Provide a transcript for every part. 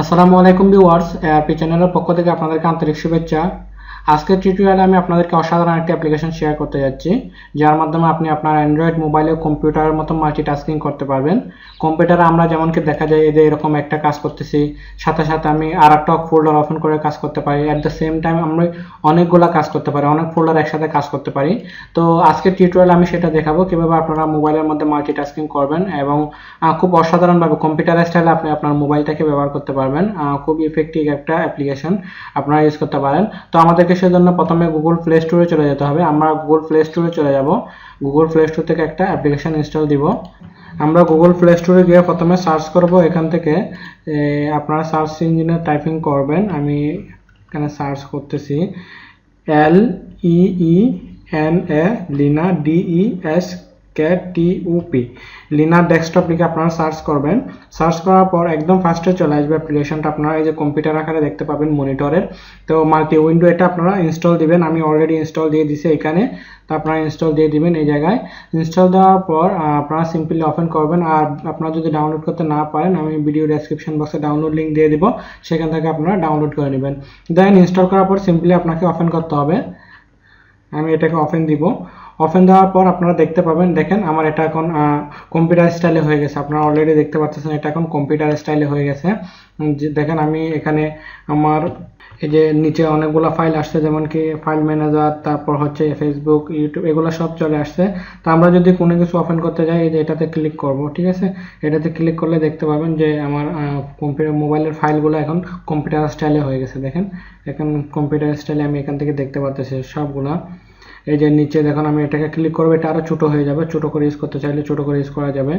আসসালামু আলাইকুম viewers, ARP চ্যানেলের পক্ষ থেকে আপনাদেরকে আন্তরিক শুভেচ্ছা। আজকের টিউটোরিয়ালে আমি আপনাদেরকে অসাধারণ একটি অ্যাপ্লিকেশন শেয়ার করতে যাচ্ছি, যার মাধ্যমে আপনি আপনার অ্যান্ড্রয়েড মোবাইলে কম্পিউটারের মতো মাল্টিটাস্কিং করতে পারবেন। কম্পিউটারে আমরা যেমন কি দেখা যায় যে এরকম একটা কাজ করতেছি, সাথে সাথে আমি আর একটা ফোল্ডার ওপেন করে কাজ করতে পারি। অ্যাট দ্য সেম টাইম আমরা অনেকগুলো কাজ করতে পারি, অনেক ফোল্ডার একসাথে কাজ করতে পারি। তো আজকের টিউটোরিয়ালে আমি সেটা দেখাবো, কীভাবে আপনারা মোবাইলের মধ্যে মাল্টিটাস্কিং করবেন এবং খুব অসাধারণভাবে কম্পিউটার স্টাইলে আপনি আপনার মোবাইলটাকে ব্যবহার করতে পারবেন। খুব ইফেক্টিভ একটা অ্যাপ্লিকেশন আপনারা ইউজ করতে পারেন। তো আমাদেরকে সেজন্য প্রথমে গুগল প্লে স্টোরে চলে যেতে হবে। আমরা গুগল প্লে স্টোরে চলে যাব। গুগল প্লে স্টোর থেকে একটা অ্যাপ্লিকেশন ইনস্টল দিব। আমরা গুগল প্লে স্টোরে গিয়ে প্রথমে সার্চ করব, এখান থেকে আপনারা সার্চ ইঞ্জিনে টাইপিং করবেন, আমি এখানে সার্চ করতেছি L E N A Lina D E S K T U P Lina desktop লিখে আপনারা সার্চ করবেন। সার্চ করার পর একদম ফার্স্টে চলে আসবে অ্যাপ্লিকেশনটা আপনারা এই যে কম্পিউটার আকারে দেখতে পাবেন মনিটরের তো মাল্টি উইন্ডো এটা আপনারা ইনস্টল দিবেন। আমি অলরেডি ইনস্টল দিয়ে দিছি এখানে। তো আপনারা ইনস্টল দিয়ে দিবেন এই জায়গায়। ইনস্টল দেওয়ার পর আপনারা সিম্পলি ওপেন করবেন। আর আপনারা যদি ডাউনলোড করতে না পারেন, আমি ভিডিও ডেসক্রিপশন বক্সে ডাউনলোড লিঙ্ক দিয়ে দিব। সেখান থেকে আপনারা ডাউনলোড করে নেবেন। দেন ইনস্টল করার পর সিম্পলি আপনাকে ওপেন করতে হবে। আমি এটাকে ওপেন দিব। ওপেন দেওয়ার পর আপনারা দেখতে পাবেন, দেখেন আমার এটা এখন কম্পিউটার স্টাইলে হয়ে গেছে। আপনারা অলরেডি দেখতে পাচ্ছেন এটা এখন কম্পিউটার স্টাইলে হয়ে গেছে। দেখেন আমি এখানে আমার এই যে নিচে অনেকগুলো ফাইল আসছে, যেমন কি ফাইল ম্যানেজার তারপর হচ্ছে ফেসবুক ইউটিউব এগুলো সব চলে আসছে। তো আমরা যদি কোনো কিছু ওপেন করতে যাই, এই যে এটাতে ক্লিক করব, ঠিক আছে? এটাতে ক্লিক করলে দেখতে পাবেন যে আমার কম্পিউটার মোবাইলের ফাইলগুলো এখন কম্পিউটার স্টাইলে হয়ে গেছে, দেখেন? এখন কম্পিউটার স্টাইলে আমি এখান থেকে দেখতে পাচ্ছি সবগুলা। এই যে নিচে দেখুন, আমি এটাকে ক্লিক করব, এটা আরও ছোটো হয়ে যাবে। ছোটো করে ইউজ করতে চাইলে ছোটো করে ইউজ করা যাবে।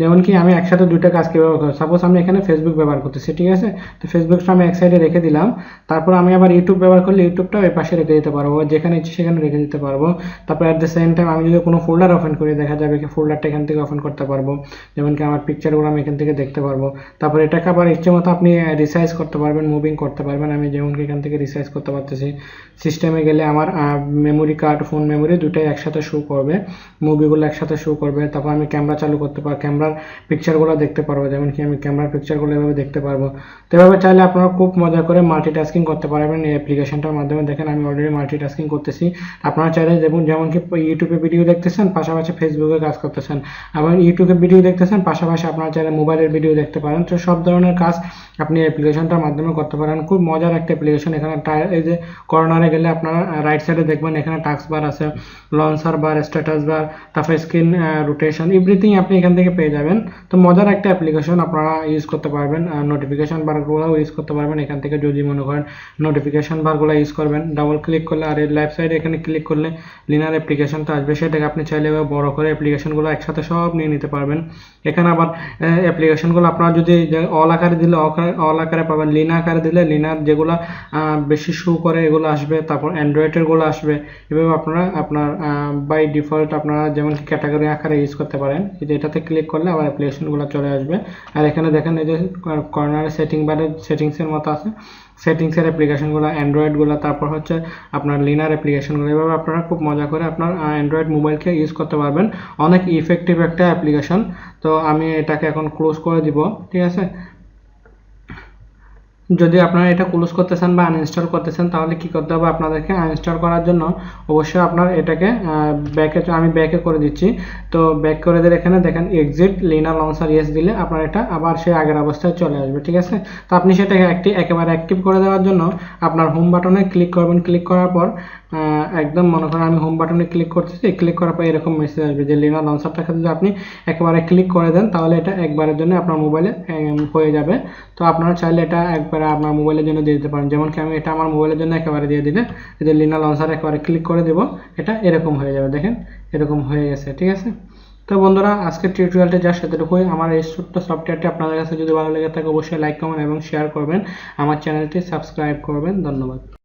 যেমন কি, আমি একসাথে দুইটা কাজ কীভাবে করব? সাপোজ আমি এখানে ফেসবুক ব্যবহার করতেছি, ঠিক আছে? তো ফেসবুকটা আমি এক সাইডে রেখে দিলাম। তারপর আমি আবার ইউটিউব ব্যবহার করলে ইউটিউবটা ওই পাশে রেখে দিতে পারব, যেখানে ইচ্ছে সেখানে রেখে দিতে পারব। তারপর অ্যাট দ্য সেম টাইম আমি যদি কোনো ফোল্ডার ওপেন করি, দেখা যাবে কি ফোল্ডারটা এখান থেকে ওপেন করতে পারব। যেমন কি, আমার পিকচারগুলো আমি এখান থেকে দেখতে পারব। তারপর এটাকে আবার ইচ্ছে মতো আপনি রিসাইজ করতে পারবেন মুভিং করতে পারবেন। আমি যেমন কি এখান থেকে রিসাইজ করতে পারতেছি। সিস্টেমে গেলে আমার মেমোরি কার্ড ফোন মেমোরি দুটাই একসাথে শো করবে মুভিগুলো একসাথে শো করবে, তারপর আমি ক্যামেরা চালু করতে পারব ক্যামেরার পিকচারগুলো দেখতে পারব, যেমন কি আমি ক্যামেরার পিকচারগুলো এভাবে দেখতে পারব। তো এভাবে চাইলে আপনারা খুব মজা করে মাল্টিটাস্কিং করতে পারবেন এই অ্যাপ্লিকেশনটার মাধ্যমে। দেখেন আমি অলরেডি মাল্টিটাস্কিং করতেছি। আপনারা চাইলে যেমন যেমন কি ইউটিউবে ভিডিও দেখতেছেন, পাশাপাশি ফেসবুকে কাজ করতেছেন। আবার ইউটিউবে ভিডিও দেখতেছেন, পাশাপাশি আপনারা চাইলে মোবাইলের ভিডিও দেখতে পারেন। তো সব ধরনের কাজ আপনি অ্যাপ্লিকেশনটার মাধ্যমে করতে পারেন। খুব মজার একটা অ্যাপ্লিকেশন এখানে এই যে কর্নারে গেলে আপনারা রাইট সাইডে দেখবেন, এখানে টাস্ক বার আছে লঞ্চার বার স্ট্যাটাস বার, তারপর স্ক্রিন রোটেশন এভরিথিং আপনি এখান থেকে পেয়ে যাবেন। তো মজার একটা অ্যাপ্লিকেশন আপনারা ইউজ করতে পারবেন নোটিফিকেশন বারগুলো ইউজ করতে পারবেন। এখান থেকে যদি মনে করেন নোটিফিকেশন বারগুলো ইউজ করবেন ডাবল ক্লিক করলে আর এই লেফট সাইডে এখানে ক্লিক করলে লিনার অ্যাপ্লিকেশনটা আসবে। সেটাকে আপনি চাইলে বড় করে অ্যাপ্লিকেশনগুলো একসাথে সব নিয়ে নিতে পারবেন। এখানে আবার অ্যাপ্লিকেশনগুলো আপনারা যদি অল আকারে দিলে অল আকারে পাবেন। লিনা আকারে দিলে লিনার যেগুলো বেশি শো করে এগুলো আসবে। তারপর অ্যান্ড্রয়েডেরগুলো আসবে। এভাবে আপনারা আপনার বাই ডিফল্ট আপনারা যেমন ক্যাটাগরি আকারে ইউজ করতে পারেন যে এটাতে ক্লিক করলে আবার অ্যাপ্লিকেশনগুলো চলে আসবে। আর এখানে দেখেন এই যে কর্নারে সেটিং বারে সেটিংসের মতো আছে। সেটিংসের অ্যাপ্লিকেশনগুলো অ্যান্ড্রয়েডগুলো তারপর হচ্ছে আপনার লিনার অ্যাপ্লিকেশনগুলো এভাবে আপনারা খুব মজা করে আপনার অ্যান্ড্রয়েড মোবাইলকে ইউজ করতে পারবেন। অনেক ইফেক্টিভ একটা অ্যাপ্লিকেশন তো আমি এটাকে এখন ক্লোজ করে দিব, ঠিক আছে? যদি আপনারা এটা ক্লোজ করতে চান বা আনইনস্টল করতে চান তাহলে কি করতে হবে আপনাদেরকে আনইনস্টল করার জন্য? অবশ্যই আপনার এটাকে ব্যাকে আমি ব্যাকে করে দিচ্ছি। তো ব্যাক করে দিলে এখানে দেখেন এক্সিট লিনার লঞ্চার ইয়েস দিলে আপনার এটা আবার সেই আগের অবস্থায় চলে আসবে, ঠিক আছে? তো আপনি সেটাকে একটি, একেবারে অ্যাক্টিভ করে দেওয়ার জন্য আপনার হোম বাটনে ক্লিক করবেন। ক্লিক করার পর একদম মনে করেন আমি হোম বাটনে ক্লিক করতেছি ক্লিক করার পর এরকম মেসেজ আসবে যে লিনা লঞ্চারটাকে যদি আপনি একেবারে ক্লিক করে দেন, তাহলে এটা একবারের জন্য আপনার মোবাইলে হয়ে যাবে। তো আপনারা চাইলে এটা একবারে আপনার মোবাইলের জন্য দিয়ে দিতে পারেন। যেমন কি আমি এটা আমার মোবাইলের জন্য একেবারে দিয়ে দিলে যে লিনা লঞ্চার একেবারে ক্লিক করে দেবো, এটা এরকম হয়ে যাবে, দেখেন? এরকম হয়ে গেছে, ঠিক আছে? তো বন্ধুরা, আজকের টিউটোরিয়ালটা যা সেতটুকুই আমার এই ছোট্ট সফটওয়্যারটি আপনাদের কাছে যদি ভালো লেগে থাকে, অবশ্যই লাইক কমেন্ট এবং শেয়ার করবেন। আমার চ্যানেলটি সাবস্ক্রাইব করবেন। ধন্যবাদ।